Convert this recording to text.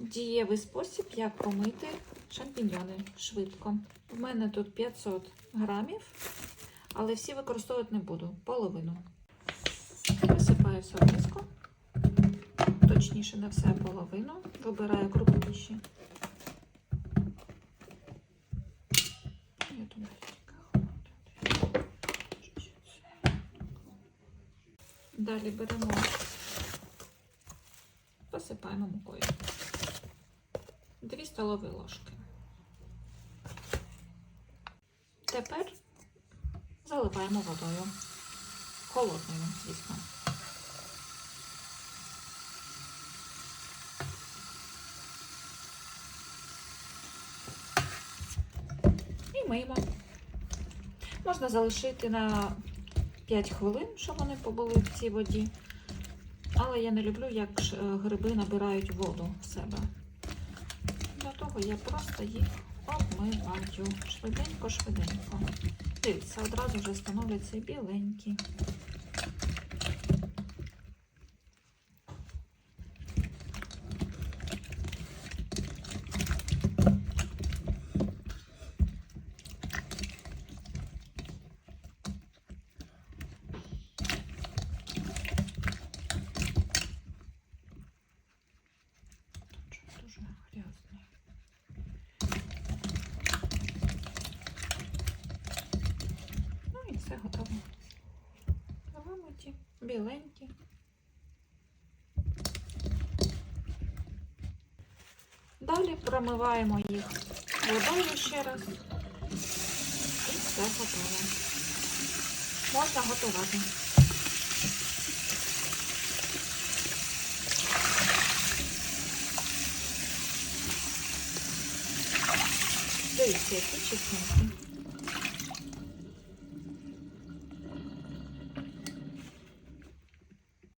дієвий спосіб, як помити шампіньйони швидко. В мене тут 500 грамів, але всі використовувати не буду. Половину. Висипаю все. Точніше, не все половину. Вибираю крупніші. Далі беремо, посипаємо мукою. 2 столові ложки. Тепер заливаємо водою. Холодною, звісно. І миємо. Можна залишити на 5 хвилин, щоб вони побули в цій воді. Але я не люблю, як е, гриби набирають воду в себе. Для я просто їх обмиваю швиденько-швиденько. Дивіться, одразу вже становляться біленькі. Все готово. Вимиті, біленькі. Далі промиваємо їх водою ще раз. І все готово. Можна готувати. Дивіться, які чистенькі.